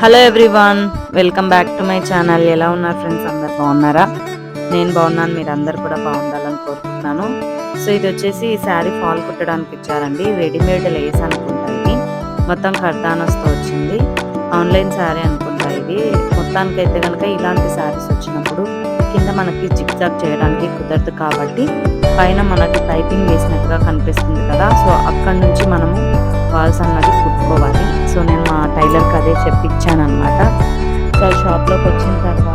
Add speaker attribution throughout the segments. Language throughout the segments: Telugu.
Speaker 1: Hello everyone welcome back to my channel. ఎలా ఉన్నారు ఫ్రెండ్స్? అందరు బాగున్నారా? నేను బాగున్నాను మీరు అందరు కూడా బాగుండాలని కోరుకుంటున్నాను. సో ఇది వచ్చేసి ఈ శారీ ఫాల్ కుట్టడానికి ఇచ్చారండి. రెడీమేడ్ లేస్ అనుకుంటా ఇది. మొత్తం కర్దానస్తో వచ్చింది. ఆన్లైన్ శారీ అనుకుంటా ఇది. మొత్తానికి అయితే కనుక ఇలాంటి శారీస్ వచ్చినప్పుడు కింద మనకి జిగ్ జాగ్ చేయడానికి కుదరదు కాబట్టి పైన మనకి టైపింగ్ వేసినట్టుగా కనిపిస్తుంది కదా. సో అక్కడ నుంచి మనము ఫాల్స్ అన్నది కుట్టుకోవాలి. సో నేను మా టైలర్కి అదే చెప్పించాను అనమాట సో షాప్లోకి వచ్చిన తర్వాత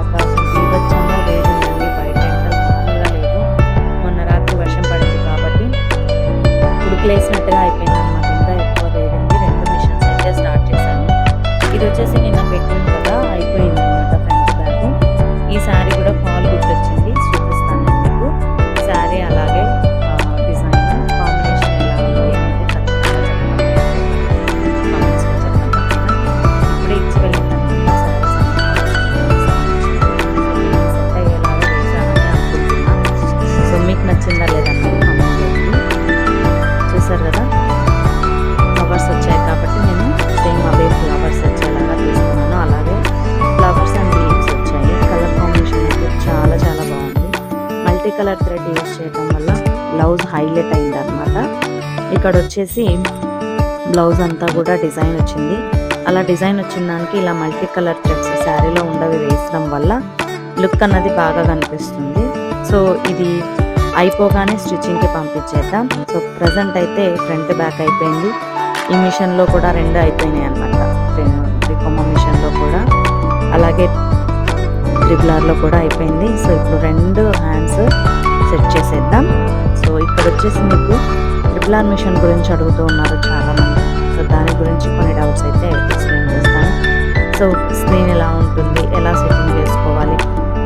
Speaker 1: వచ్చేసి బ్లౌజ్ అంతా కూడా డిజైన్ వచ్చింది. అలా డిజైన్ వచ్చిన దానికి ఇలా మల్టీ కలర్ థ్రెడ్స్ శారీలో ఉండవి వేసడం వల్ల లుక్ అన్నది బాగా కనిపిస్తుంది. సో ఇది అయిపోగానే స్టిచ్చింగ్కి పంపించేద్దాం. సో ప్రజెంట్ అయితే ఫ్రంట్ బ్యాక్ అయిపోయింది. ఈ మిషన్లో కూడా రెండు అయిపోయినాయి అనమాట త్రికొమ్మ మిషన్లో కూడా. అలాగే ట్రిబులర్లో కూడా అయిపోయింది. సో ఇప్పుడు రెండు హ్యాండ్స్ సెట్ చేసేద్దాం. సో ఇక్కడ వచ్చేసి మీకు ట్రిబులర్ మిషన్ గురించి అడుగుతూ ఉన్నారు చాలామంది. సో దాని గురించి కొన్ని డౌట్స్ అయితే ఎక్స్ప్లెయిన్ చేస్తాను. సో స్క్రీన్ ఎలా ఉంటుంది? ఎలా సెట్టింగ్ చేసుకోవాలి?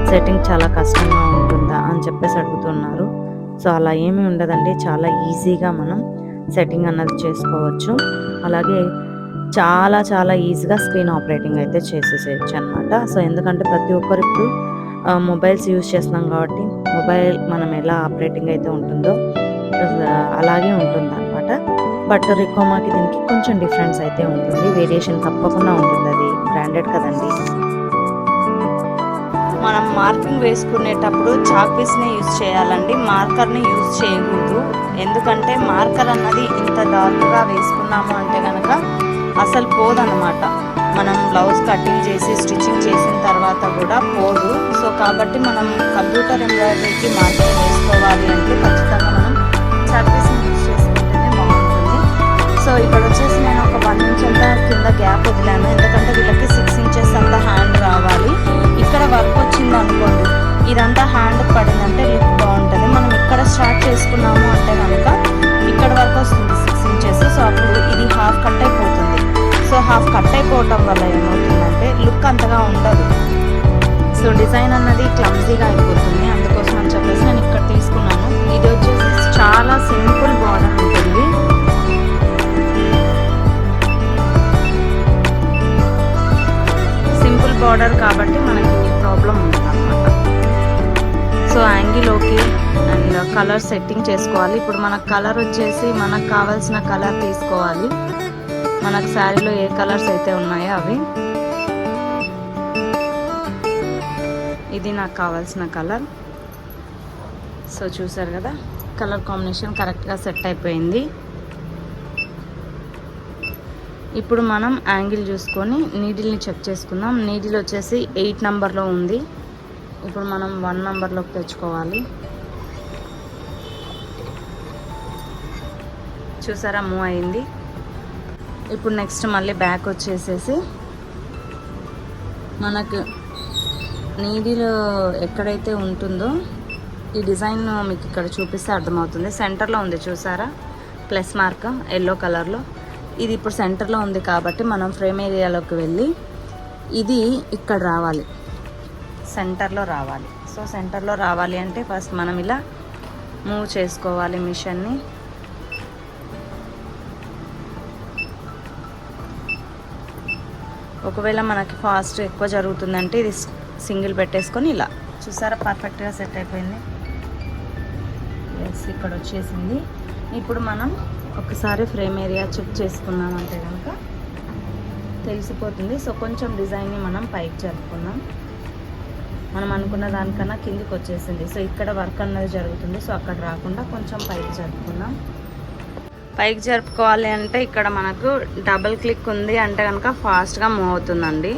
Speaker 1: సెట్టింగ్ చాలా కష్టంగా ఉంటుందా? అని చెప్పేసి అడుగుతున్నారు. సో అలా ఏమీ ఉండదండి. చాలా ఈజీగా మనం సెట్టింగ్ అన్నది చేసుకోవచ్చు. అలాగే చాలా చాలా ఈజీగా స్క్రీన్ ఆపరేటింగ్ అయితే చేసేసేయచ్చు అనమాట సో ఎందుకంటే ప్రతి ఒక్కరు ఇప్పుడు మొబైల్స్ యూజ్ చేస్తున్నాం కాబట్టి మొబైల్ మనం ఎలా ఆపరేటింగ్ అయితే ఉంటుందో అలాగే ఉంటుంది అనమాట బట్ రికోమాకి దీనికి కొంచెం డిఫరెన్స్ అయితే ఉంటుంది. వేరియేషన్ తప్పకుండా ఉంటుంది అది. బ్రాండెడ్ కదండి.
Speaker 2: మనం మార్కింగ్ వేసుకునేటప్పుడు చాక్ పీస్ని యూజ్ చేయాలండి. మార్కర్ని యూజ్ చేయకూడదు. ఎందుకంటే మార్కర్ అన్నది ఇంత డార్క్గా వేసుకున్నాము అంటే కనుక అసలు పోదనమాట మనం బ్లౌజ్ కటింగ్ చేసి స్టిచ్చింగ్ చేసిన తర్వాత కూడా పోదు. సో కాబట్టి మనం కంప్యూటర్ ఎంబ్రాయిడరీకి మార్కింగ్ వేసుకోవాలి అంటే చాక్ యూజ్ చేసుకుంటేనే బాగుంటుంది సో ఇక్కడ వచ్చేసి నేను ఒక వన్ ఇంచ్ అంతా కింద గ్యాప్ వదిలాను. ఎందుకంటే వీళ్ళకి సిక్స్ ఇంచెస్ అంతా హ్యాండ్ రావాలి. ఇక్కడ వర్క్ వచ్చింది అనుకోండి ఇదంతా హ్యాండ్ పడిందంటే లుక్ బాగుంటుంది. మనం ఇక్కడ స్టార్ట్ చేసుకున్నాము అంటే కనుక ఇక్కడ వరకు వస్తుంది సిక్స్ ఇంచెస్ సో అప్పుడు ఇది హాఫ్ కట్ అయిపోతుంది. సో హాఫ్ కట్ అయిపోవటం వల్ల ఏమవుతుందంటే లుక్ అంతగా ఉండదు. సో డిజైన్ అన్నది క్లమ్జీగా అయిపోతుంది. సింపుల్ బార్డర్ ఉంటుంది. సింపుల్ బార్డర్ కాబట్టి మనకి ప్రాబ్లం ఉంటుంది so angle okay and colour setting చేసుకోవాలి. ఇప్పుడు మనకు కలర్ వచ్చేసి మనకు కావాల్సిన కలర్ తీసుకోవాలి. మనకు శారీలో ఏ కలర్స్ అయితే ఉన్నాయో అవి. ఇది నాకు కావాల్సిన కలర్. సో చూసారు కదా? కలర్ కాంబినేషన్ కరెక్ట్గా సెట్ అయిపోయింది. ఇప్పుడు మనం యాంగిల్ చూసుకొని నీడిల్ని చెక్ చేసుకుందాం. నీడిల్ వచ్చేసి ఎయిట్ నెంబర్లో ఉంది. ఇప్పుడు మనం వన్ నెంబర్లోకి తెచ్చుకోవాలి. చూసారా మూవ్ అయింది. ఇప్పుడు నెక్స్ట్ మళ్ళీ బ్యాక్ వచ్చేసేసి మనకు నీడిల్ ఎక్కడైతే ఉంటుందో ఈ డిజైన్ మీకు ఇక్కడ చూపిస్తే అర్థమవుతుంది. సెంటర్లో ఉంది చూసారా? ప్లస్ మార్క్ ఎల్లో కలర్లో. ఇది ఇప్పుడు సెంటర్లో ఉంది కాబట్టి మనం ఫ్రేమ్ ఏరియాలోకి వెళ్ళి ఇది ఇక్కడ రావాలి. సెంటర్లో రావాలి. సో సెంటర్లో రావాలి అంటే ఫస్ట్ మనం ఇలా మూవ్ చేసుకోవాలి మిషన్ని. ఒకవేళ మనకి ఫాస్ట్ ఎక్కువ జరుగుతుందంటే ఇది సింగిల్ పెట్టేసుకొని ఇలా. చూసారా? పర్ఫెక్ట్గా సెట్ అయిపోయింది. ఎస్ ఇక్కడ వచ్చేసింది. ఇప్పుడు మనం ఒకసారి ఫ్రేమ్ ఏరియా చెక్ చేసుకున్నామంటే కనుక
Speaker 3: తెలిసిపోతుంది. సో కొంచెం డిజైన్ని మనం పైకి జరుపుకున్నాం మనం అనుకున్న దానికన్నా కిందికి వచ్చేసింది. సో ఇక్కడ వర్క్ అన్నది జరుగుతుంది. సో అక్కడ రాకుండా కొంచెం పైకి జరుపుకున్నాం పైకి జరుపుకోవాలి అంటే ఇక్కడ మనకు డబుల్ క్లిక్ ఉంది అంటే కనుక ఫాస్ట్గా మూవ్ అవుతుందండి.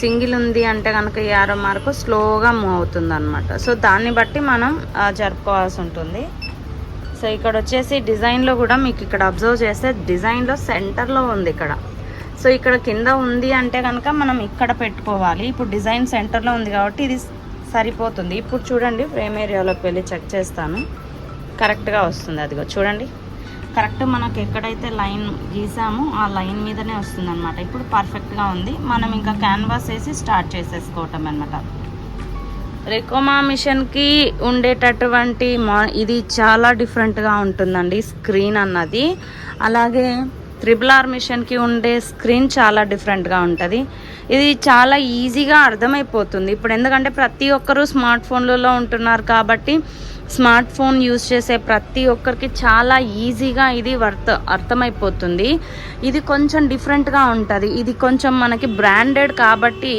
Speaker 3: సింగిల్ ఉంది అంటే కనుక ఈ ఆరో మార్కు స్లోగా మూవ్ అవుతుంది అనమాట సో దాన్ని బట్టి మనం జరుపుకోవాల్సి ఉంటుంది. సో ఇక్కడ వచ్చేసి డిజైన్లో కూడా మీకు ఇక్కడ అబ్జర్వ్ చేస్తే డిజైన్లో సెంటర్లో ఉంది ఇక్కడ. సో ఇక్కడ కింద ఉంది అంటే కనుక మనం ఇక్కడ పెట్టుకోవాలి. ఇప్పుడు డిజైన్ సెంటర్లో ఉంది కాబట్టి ఇది సరిపోతుంది. ఇప్పుడు చూడండి ఫ్రేమ్ ఏరియాలోకి వెళ్ళి చెక్ చేస్తాను. కరెక్ట్గా వస్తుంది. అదిగో చూడండి. కరెక్ట్ మనకు ఎక్కడైతే లైన్ గీసామో ఆ లైన్ మీదనే వస్తుంది అనమాట ఇప్పుడు పర్ఫెక్ట్గా ఉంది. మనం ఇంకా క్యాన్వాస్ వేసి స్టార్ట్ చేసేసుకోవటం అనమాట రెకోమా మిషన్కి ఉండేటటువంటి మా ఇది చాలా డిఫరెంట్గా ఉంటుందండి స్క్రీన్ అన్నది. అలాగే త్రిబుల్ ఆర్ మిషన్కి ఉండే స్క్రీన్ చాలా డిఫరెంట్గా ఉంటుంది. ఇది చాలా ఈజీగా అర్థమైపోతుంది. ఇప్పుడు ఎందుకంటే ప్రతి ఒక్కరూ స్మార్ట్ ఫోన్లలో ఉంటున్నారు కాబట్టి స్మార్ట్ ఫోన్ యూజ్ చేసే ప్రతి ఒక్కరికి చాలా ఈజీగా ఇది వర్త్ అర్థమైపోతుంది. ఇది కొంచెం డిఫరెంట్గా ఉంటుంది. ఇది కొంచెం మనకి బ్రాండెడ్ కాబట్టి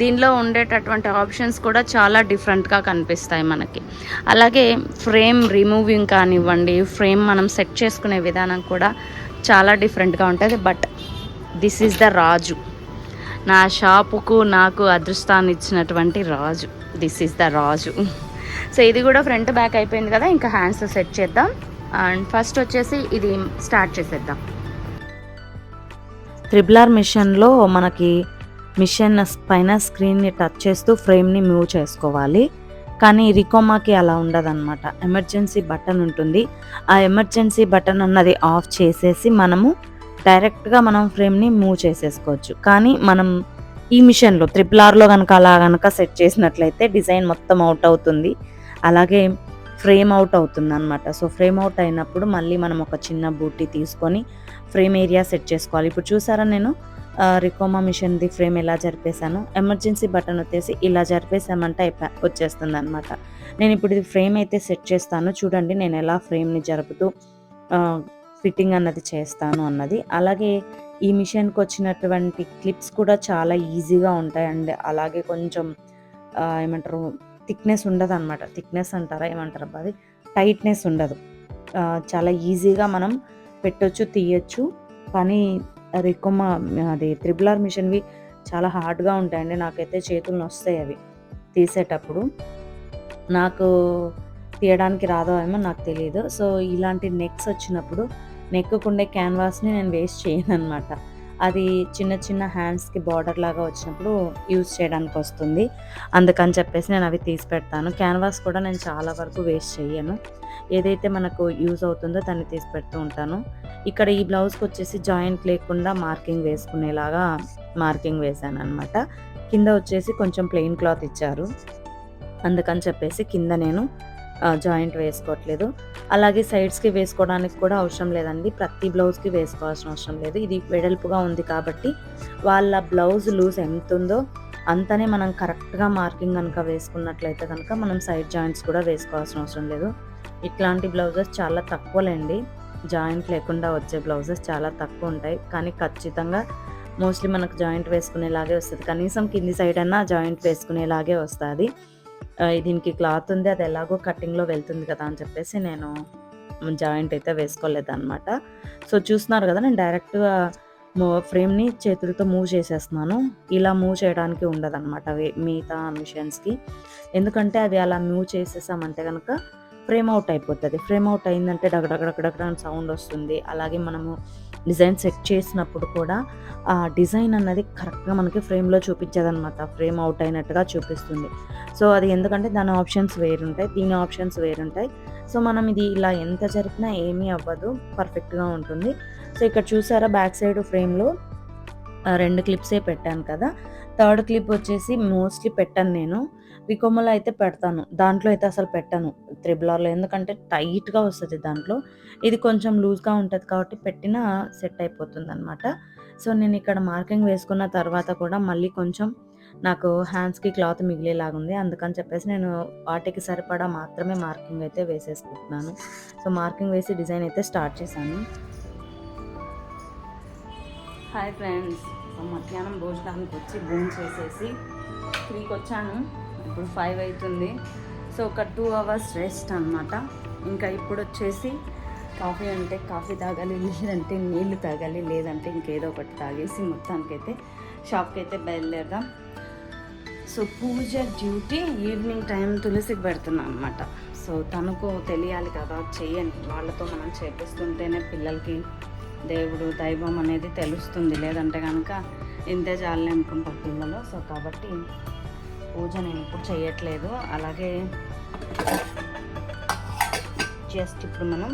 Speaker 3: దీనిలో ఉండేటటువంటి ఆప్షన్స్ కూడా చాలా డిఫరెంట్గా కనిపిస్తాయి మనకి. అలాగే ఫ్రేమ్ రిమూవింగ్ కానివ్వండి ఫ్రేమ్ మనం సెట్ చేసుకునే విధానం కూడా చాలా డిఫరెంట్గా ఉంటుంది. But this is the Raju. నా షాపుకు నాకు అదృష్టాన్ని ఇచ్చినటువంటి Raju. This is the Raju. So ఇది కూడా ఫ్రంట్ బ్యాక్ అయిపోయింది కదా ఇంకా హ్యాండ్స్ సెట్ చేద్దాం. అండ్ ఫస్ట్ వచ్చేసి ఇది స్టార్ట్ చేసేద్దాం.
Speaker 1: త్రిబులార్ మిషన్లో మనకి మిషన్ పైన స్క్రీన్ని టచ్ చేస్తూ ఫ్రేమ్ని మూవ్ చేసుకోవాలి. కానీ రికోమాకి అలా ఉండదన్నమాట. ఎమర్జెన్సీ బటన్ ఉంటుంది. ఆ ఎమర్జెన్సీ బటన్ అన్నది ఆఫ్ చేసేసి మనము డైరెక్ట్గా మనం ఫ్రేమ్ని మూవ్ చేసేసుకోవచ్చు. కానీ మనం ఈ మిషన్లో త్రిపుల్ ఆర్లో కనుక అలా కనుక సెట్ చేసినట్లయితే డిజైన్ మొత్తం అవుట్ అవుతుంది. అలాగే ఫ్రేమ్ అవుట్ అవుతుంది అనమాట సో ఫ్రేమ్ అవుట్ అయినప్పుడు మళ్ళీ మనం ఒక చిన్న బూటీ తీసుకొని ఫ్రేమ్ ఏరియా సెట్ చేసుకోవాలి. ఇప్పుడు చూసారా నేను? రికోమా మిషన్ది ఫ్రేమ్ ఎలా జరిపేశాను. ఎమర్జెన్సీ బటన్ వచ్చేసి ఇలా జరిపేసామంటే అయిపో- వచ్చేస్తుంది అనమాట నేను ఇప్పుడు ఇది ఫ్రేమ్ అయితే సెట్ చేస్తాను. చూడండి నేను ఎలా ఫ్రేమ్ని జరుపుతూ ఫిట్టింగ్ అన్నది చేస్తాను అన్నది. అలాగే ఈ మిషన్కి వచ్చినటువంటి క్లిప్స్ కూడా చాలా ఈజీగా ఉంటాయండి. అలాగే కొంచెం ఏమంటారు థిక్నెస్ ఉండదు అనమాట థిక్నెస్ అంటారా ఏమంటారు అది? టైట్నెస్ ఉండదు. చాలా ఈజీగా మనం పెట్టొచ్చు తీయచ్చు. కానీ రికోమా అది త్రిబులార్ ఆర్ మిషన్వి చాలా హార్డ్గా ఉంటాయండి. నాకైతే చేతులు నొస్తాయి అవి తీసేటప్పుడు. నాకు తీయడానికి రాదో ఏమో నాకు తెలియదు సో ఇలాంటి నెక్స్ వచ్చినప్పుడు నెక్కుకుండే క్యాన్వాస్ని నేను వేస్ట్ చేయను అనమాట అది చిన్న చిన్న హ్యాండ్స్కి బార్డర్ లాగా వచ్చినప్పుడు యూజ్ చేయడానికి వస్తుంది. అందుకని చెప్పేసి నేను అవి తీసి పెడతాను. క్యాన్వాస్ కూడా నేను చాలా వరకు వేస్ట్ చేయను. ఏదైతే మనకు యూజ్ అవుతుందో దాన్ని తీసి పెడుతూ ఉంటాను. ఇక్కడ ఈ బ్లౌజ్కి వచ్చేసి జాయింట్ లేకుండా మార్కింగ్ వేసుకునేలాగా మార్కింగ్ వేసాను అనమాట కింద వచ్చేసి కొంచెం ప్లెయిన్ క్లాత్ ఇచ్చారు. అందుకని చెప్పేసి కింద నేను జాయింట్ వేసుకోవట్లేదు. అలాగే సైడ్స్కి వేసుకోవడానికి కూడా అవసరం లేదండి. ప్రతి బ్లౌజ్కి వేసుకోవాల్సిన అవసరం లేదు. ఇది వెడల్పుగా ఉంది కాబట్టి వాళ్ళ బ్లౌజ్ లూజ్ ఎంత ఉందో అంతనే మనం కరెక్ట్గా మార్కింగ్ కనుక వేసుకున్నట్లయితే కనుక మనం సైడ్ జాయింట్స్ కూడా వేసుకోవాల్సిన అవసరం లేదు. ఇట్లాంటి బ్లౌజెస్ చాలా తక్కువలేండి. జాయింట్ లేకుండా వచ్చే బ్లౌజెస్ చాలా తక్కువ ఉంటాయి. కానీ ఖచ్చితంగా మోస్ట్లీ మనకు జాయింట్ వేసుకునేలాగే వస్తుంది. కనీసం కింది సైడ్ అన్నా జాయింట్ వేసుకునేలాగే వస్తుంది. దీనికి క్లాత్ ఉంది అది ఎలాగో కటింగ్లో వెళ్తుంది కదా అని చెప్పేసి నేను జాయింట్ అయితే వేసుకోలేదు అనమాట సో చూస్తున్నారు కదా నేను డైరెక్ట్గా ఫ్రేమ్ని చేతులతో మూవ్ చేసేస్తున్నాను ఇలా మూవ్ చేయడానికి ఉండదు అనమాట మిగతా మిషన్స్కి ఎందుకంటే అది అలా మూవ్ చేసేసామంటే కనుక ఫ్రేమ్ అవుట్ అయిపోతుంది ఫ్రేమ్ అవుట్ అయిందంటే డగడగడగడగడ సౌండ్ వస్తుంది అలాగే మనము డిజైన్ సెట్ చేసినప్పుడు కూడా ఆ డిజైన్ అన్నది కరెక్ట్గా మనకి ఫ్రేమ్లో చూపించదనమాట ఫ్రేమ్ అవుట్ అయినట్టుగా చూపిస్తుంది. సో అది ఎందుకంటే దాని ఆప్షన్స్ వేరుంటాయి దీని ఆప్షన్స్ వేరుంటాయి. సో మనం ఇది ఇలా ఎంత జరిపినా ఏమీ అవ్వదు పర్ఫెక్ట్గా ఉంటుంది. సో ఇక్కడ చూసారా బ్యాక్ సైడ్ ఫ్రేమ్లో రెండు క్లిప్సే పెట్టాను కదా. థర్డ్ క్లిప్ వచ్చేసి మోస్ట్లీ పెట్టాను నేను. వికోమలో అయితే పెడతాను. దాంట్లో అయితే అసలు పెట్టాను. త్రిబులార్లో ఎందుకంటే టైట్గా వస్తుంది దాంట్లో. ఇది కొంచెం లూజ్గా ఉంటుంది కాబట్టి పెట్టినా సెట్ అయిపోతుంది అనమాట సో నేను ఇక్కడ మార్కింగ్ వేసుకున్న తర్వాత కూడా మళ్ళీ కొంచెం నాకు హ్యాండ్స్కి క్లాత్ మిగిలేలాగా ఉంది అందుకని చెప్పేసి నేను వాటికి సరిపడా మాత్రమే మార్కింగ్ అయితే వేసేసుకుంటున్నాను. సో మార్కింగ్ వేసి డిజైన్ అయితే స్టార్ట్ చేశాను.
Speaker 3: Hi friends.
Speaker 1: మధ్యాహ్నం భోజనానికి వచ్చి భోజనం చేసేసి త్రీకి వచ్చాను ఇప్పుడు ఫైవ్ అవుతుంది. సో ఒక టూ అవర్స్ రెస్ట్ అన్నమాట. ఇంకా ఇప్పుడు వచ్చేసి కాఫీ అంటే కాఫీ తాగాలి లేదంటే నీళ్ళు తాగాలి లేదంటే ఇంకేదో ఒకటి తాగేసి మొత్తానికైతే షాప్కి అయితే బయలుదేరదాం. సో పూజ డ్యూటీ ఈవినింగ్ టైం తులసికి పెడుతున్నాను అనమాట సో తనకు తెలియాలి కదా చేయండి వాళ్ళతో మనం చేపిస్తుంటేనే పిల్లలకి దేవుడు దైవం అనేది తెలుస్తుంది. లేదంటే కనుక ఇంతే చాలనే అనుకుంటారు పిల్లలు. సో కాబట్టి పూజ నేను ఇప్పుడు చేయట్లేదు. అలాగే జస్ట్ ఇప్పుడు మనం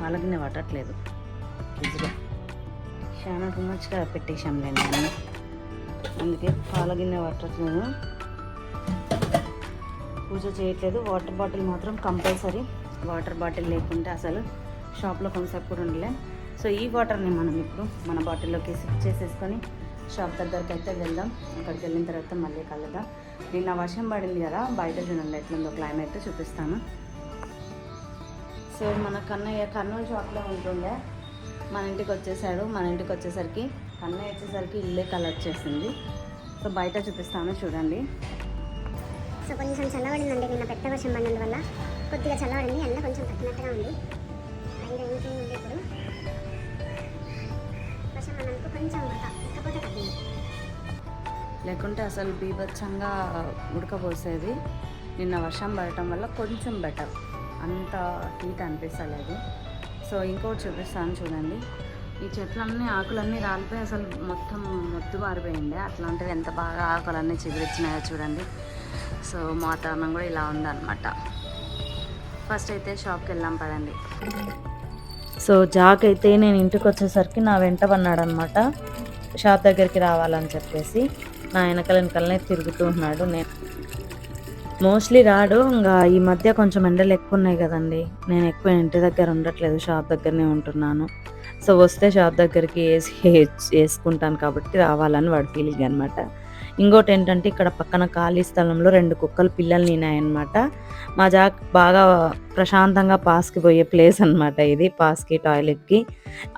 Speaker 1: పాలగిన్నె పట్టట్లేదు ఫ్రిడ్జ్లో. చాలా టూ మచ్గా పెట్టేసాంలేండి అన్నీ అందుకే పాలగిన్నె పట్టట్లేదు పూజ చేయట్లేదు. వాటర్ బాటిల్ మాత్రం కంపల్సరీ వాటర్ బాటిల్ లేకుంటే అసలు షాప్లో కొంతసేపు కూడా ఉండలే సో ఈ వాటర్ని మనం ఇప్పుడు మన బాటిల్లోకి సిప్ చేసేసుకొని షాప్ దగ్గరికి అయితే వెళ్దాం. అక్కడికి వెళ్ళిన తర్వాత మళ్ళీ కలుద్దాం. నిన్న వర్షం పడింది కదా బయట చూడండి ఎట్లుందో క్లైమేట్ చూపిస్తాను. సో మన కన్నయ్య కర్నూలు షాప్లో ఉంటుండే. మన ఇంటికి వచ్చేసాడు. మన ఇంటికి వచ్చేసరికి కన్నయ్య వచ్చేసరికి ఇల్లే కలర్ చేసింది. సో బయట చూపిస్తాను చూడండి.
Speaker 4: సో కొంచెం చల్లబడిందండి. నిన్న పెద్ద వర్షం పడినందువల్ల కొద్దిగా చల్లబడింది. ఎండ కొంచెం తగ్గినట్టుగా ఉంది.
Speaker 1: లేకుంటే అసలు బీభత్సంగా ఉడకపోసేది. నిన్న వర్షం పడటం వల్ల కొంచెం బెటర్ అంత హీట్ అనిపిస్తలేదు. సో ఇంకోటి చూపిస్తాను చూడండి. ఈ చెట్లన్నీ ఆకులన్నీ రాలిపోయి అసలు మొత్తం మొద్దు పారిపోయింది. అట్లాంటిది ఎంత బాగా ఆకులన్నీ చిగురిచ్చినాయో చూడండి. సో వాతావరణం కూడా ఇలా ఉందన్నమాట. ఫస్ట్ అయితే షాప్కి వెళ్ళాం పదండి. సో జాక్ అయితే నేను ఇంటికి వచ్చేసరికి నా వెంట పన్నాడనమాట షాప్ దగ్గరికి రావాలని చెప్పేసి. నా వెనకల వెనకలనే తిరుగుతూ ఉన్నాడు నేను మోస్ట్లీ రాడు ఇంకా ఈ మధ్య కొంచెం ఎండలు ఎక్కువ ఉన్నాయి కదండి. నేను ఎక్కువ ఇంటి దగ్గర ఉండట్లేదు షాప్ దగ్గరనే ఉంటున్నాను. సో వస్తే షాప్ దగ్గరికి వేసి వేసుకుంటాను కాబట్టి రావాలని వాడి ఫీలింగ్ అనమాట ఇంకోటి ఏంటంటే ఇక్కడ పక్కన ఖాళీ స్థలంలో రెండు కుక్కలు పిల్లలు నేనాయన్నమాట మా జాక్ బాగా ప్రశాంతంగా పాస్కి పోయే ప్లేస్ అనమాట ఇది పాస్కి టాయిలెట్కి.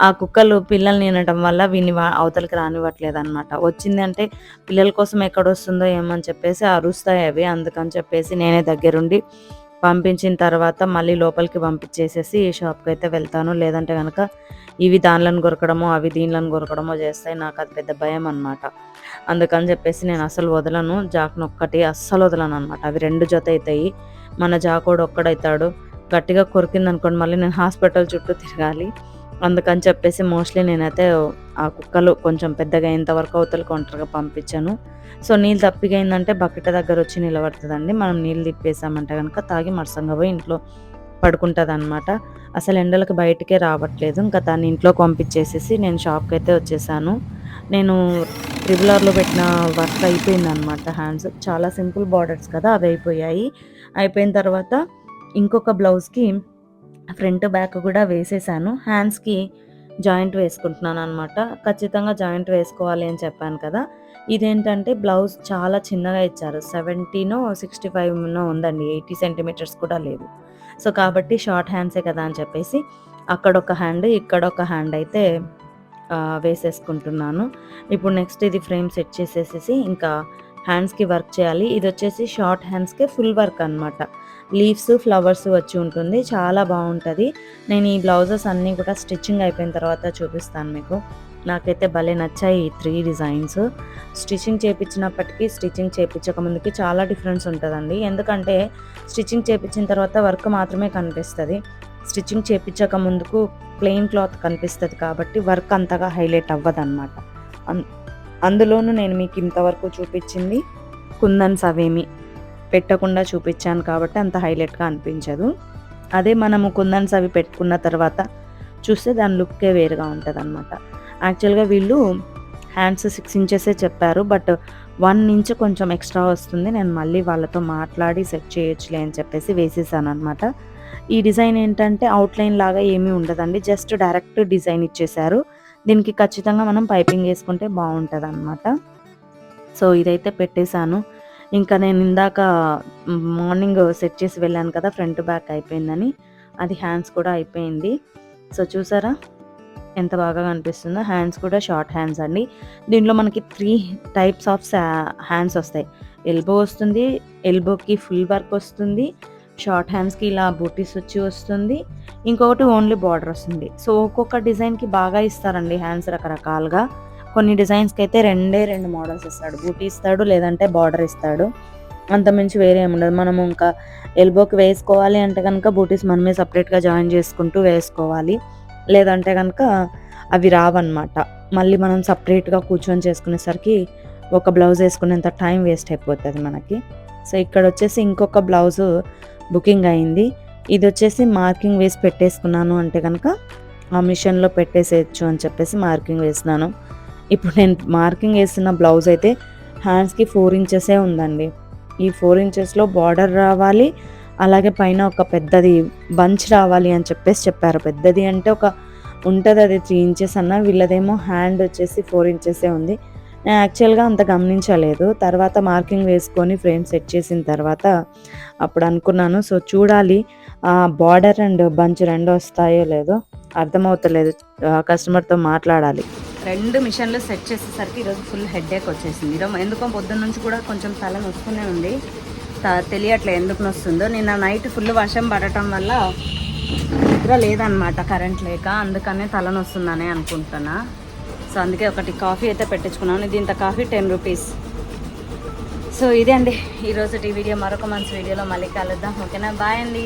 Speaker 1: ఆ కుక్కలు పిల్లలు నినటం వల్ల వీని అవతలకి రానివ్వట్లేదు అనమాట వచ్చిందంటే పిల్లల కోసం ఎక్కడ వస్తుందో ఏమని చెప్పేసి అరుస్తాయి అవి అందుకని చెప్పేసి నేనే దగ్గరుండి పంపించిన తర్వాత మళ్ళీ లోపలికి పంపించేసేసి ఈ షాప్కి అయితే వెళ్తాను. లేదంటే కనుక ఇవి దానిలను కొరకడమో అవి దీనిలను కొరకడమో చేస్తాయి. నాకు అది పెద్ద భయం అనమాట అందుకని చెప్పేసి నేను అసలు వదలను. జాక్ను ఒక్కటి అస్సలు వదలను అనమాట అవి రెండు జత అవుతాయి మన జాకోడు ఒక్కడైతాడు. గట్టిగా కొరికింది అనుకోండి మళ్ళీ నేను హాస్పిటల్ చుట్టూ తిరగాలి. అందుకని చెప్పేసి మోస్ట్లీ నేనైతే ఆ కుక్కలు కొంచెం పెద్దగా అయ్యేంత వరకు అవతలకి ఒంటరిగా పంపించాను. సో నీళ్ళు తప్పిగా బకెట్ దగ్గర వచ్చి నిలబడుతుందండి. మనం నీళ్ళు తిప్పేసామంటే కనుక తాగి మరసంగా పోయి ఇంట్లో పడుకుంటుంది అనమాట అసలు ఎండలకు బయటికే రావట్లేదు. ఇంకా దాన్ని ఇంట్లోకి పంపించేసేసి నేను షాప్కి అయితే వచ్చేసాను. నేను ట్రిబులర్లో పెట్టిన వర్క్ అయిపోయింది అనమాట హ్యాండ్స్. చాలా సింపుల్ బార్డర్స్ కదా అవి అయిపోయాయి. అయిపోయిన తర్వాత ఇంకొక బ్లౌజ్కి ఫ్రంట్ బ్యాక్ కూడా వేసేసాను. హ్యాండ్స్కి జాయింట్ వేసుకుంటున్నాను అనమాట ఖచ్చితంగా జాయింట్ వేసుకోవాలి అని చెప్పాను కదా. ఇదేంటంటే బ్లౌజ్ చాలా చిన్నగా ఇచ్చారు. సెవెంటీనో సిక్స్టీ ఫైవ్నో ఉందండి. ఎయిటీ సెంటీమీటర్స్ కూడా లేదు. సో కాబట్టి షార్ట్ హ్యాండ్సే కదా అని చెప్పేసి అక్కడ ఒక హ్యాండ్ ఇక్కడ ఒక హ్యాండ్ అయితే వేసేసుకుంటున్నాను. ఇప్పుడు నెక్స్ట్ ఇది ఫ్రేమ్ సెట్ చేసేసేసి ఇంకా హ్యాండ్స్కి వర్క్ చేయాలి. ఇది వచ్చేసి షార్ట్ హ్యాండ్స్కే ఫుల్ వర్క్ అనమాట లీవ్స్ ఫ్లవర్స్ వచ్చి ఉంటుంది. చాలా బాగుంటుంది. నేను ఈ బ్లౌజెస్ అన్నీ కూడా స్టిచ్చింగ్ అయిపోయిన తర్వాత చూపిస్తాను మీకు. నాకైతే భలే నచ్చాయి ఈ త్రీ డిజైన్స్ స్టిచ్చింగ్ చేయించినప్పటికీ స్టిచ్చింగ్ చేయించక ముందుకి చాలా డిఫరెన్స్ ఉంటుందండి. ఎందుకంటే స్టిచ్చింగ్ చేయించిన తర్వాత వర్క్ మాత్రమే కనిపిస్తుంది. స్టిచ్చింగ్ చేయించక ముందుకు ప్లెయిన్ క్లాత్ కనిపిస్తుంది కాబట్టి వర్క్ అంతగా హైలైట్ అవ్వదు అనమాట అందులోనూ నేను మీకు ఇంతవరకు చూపించింది కుందన్స్ అవేమి పెట్టకుండా చూపించాను కాబట్టి అంత హైలైట్గా అనిపించదు. అదే మనము కుందన్స్ అవి పెట్టుకున్న తర్వాత చూస్తే దాని లుక్కే వేరుగా ఉంటుంది అనమాట యాక్చువల్గా వీళ్ళు హ్యాండ్స్ సిక్స్ ఇంచెసే చెప్పారు బట్ వన్ ఇంచ్ కొంచెం ఎక్స్ట్రా వస్తుంది. నేను మళ్ళీ వాళ్ళతో మాట్లాడి సెట్ చేయొచ్చులే అని చెప్పేసి వేసేసాను అనమాట ఈ డిజైన్ ఏంటంటే అవుట్లైన్ లాగా ఏమీ ఉండదండి జస్ట్ డైరెక్ట్ డిజైన్ ఇచ్చేసారు దీనికి ఖచ్చితంగా మనం పైపింగ్ వేసుకుంటే బాగుంటుంది అనమాట సో ఇదైతే పెట్టేశాను. ఇంకా నేను ఇందాక మార్నింగ్ సెట్ చేసి వెళ్ళాను కదా ఫ్రంట్ బ్యాక్ అయిపోయిందని. అది హ్యాండ్స్ కూడా అయిపోయింది. సో చూసారా? ఎంత బాగా కనిపిస్తుందో. హ్యాండ్స్ కూడా షార్ట్ హ్యాండ్స్ అండి. దీంట్లో మనకి త్రీ టైప్స్ ఆఫ్ హ్యాండ్స్ వస్తాయి. ఎల్బో వస్తుంది ఎల్బోకి ఫుల్ వర్క్ వస్తుంది షార్ట్ హ్యాండ్స్కి ఇలా బూటీస్ వచ్చి వస్తుంది. ఇంకొకటి ఓన్లీ బార్డర్ వస్తుంది. సో ఒక్కొక్క డిజైన్కి బాగా ఇస్తారండి హ్యాండ్స్ రకరకాలుగా. కొన్ని డిజైన్స్కి అయితే రెండే రెండు మోడల్స్ ఇస్తాడు. బూటీ ఇస్తాడు లేదంటే బార్డర్ ఇస్తాడు. అంత మించి వేరే ఏమి ఉండదు. మనము ఇంకా ఎల్బోకి వేసుకోవాలి అంటే కనుక బూటీస్ మనమే సపరేట్గా జాయిన్ చేసుకుంటూ వేసుకోవాలి. లేదంటే కనుక అవి రావన్నమాట. మళ్ళీ మనం సపరేట్గా కూర్చొని చేసుకునేసరికి ఒక బ్లౌజ్ వేసుకునేంత టైం వేస్ట్ అయిపోతుంది మనకి. సో ఇక్కడ వచ్చేసి ఇంకొక బ్లౌజు బుకింగ్ అయింది. ఇది వచ్చేసి మార్కింగ్ వేసి పెట్టేసుకున్నాను అంటే కనుక ఆ మిషన్లో పెట్టేసేయచ్చు అని చెప్పేసి మార్కింగ్ వేసినాను. ఇప్పుడు నేను మార్కింగ్ వేసిన బ్లౌజ్ అయితే హ్యాండ్స్కి ఫోర్ ఇంచెసే ఉందండి. ఈ ఫోర్ ఇంచెస్లో బార్డర్ రావాలి అలాగే పైన ఒక పెద్దది బంచ్ రావాలి అని చెప్పేసి చెప్పారు. పెద్దది అంటే ఒక ఉంటుంది అది త్రీ ఇంచెస్ అన్న వీళ్ళదేమో హ్యాండ్ వచ్చేసి ఫోర్ ఇంచెసే ఉంది. నేను యాక్చువల్గా అంత గమనించలేదు. తర్వాత మార్కింగ్ వేసుకొని ఫ్రేమ్ సెట్ చేసిన తర్వాత అప్పుడు అనుకున్నాను సో చూడాలి బార్డర్ అండ్ బంచ్ రెండు వస్తాయో లేదో అర్థమవుతలేదు కస్టమర్తో మాట్లాడాలి.
Speaker 5: రెండు మిషన్లు సెట్ చేసేసరికి ఈరోజు ఫుల్ హెడ్ఏక్ వచ్చేసింది. ఈరోజు ఎందుకో పొద్దున్న నుంచి కూడా కొంచెం తల నొస్తూనే ఉంది. త- తెలియట్లే ఎందుకు నొస్తుందో. నిన్న నైట్ ఫుల్ వర్షం పడటం వల్ల నిద్ర లేదనమాట కరెంట్ లేక అందుకనే తలనొస్తుందనే అనుకుంటున్నా. సో అందుకే ఒకటి కాఫీ అయితే పెట్టించుకున్నాను. ఇది ఇంత కాఫీ టెన్ రూపీస్. సో ఇదే అండి. ఈరోజు ఈ వీడియో మరొక మంచి వీడియోలో మళ్ళీ కలుద్దాం. ఓకేనా? బాయ్ అండి.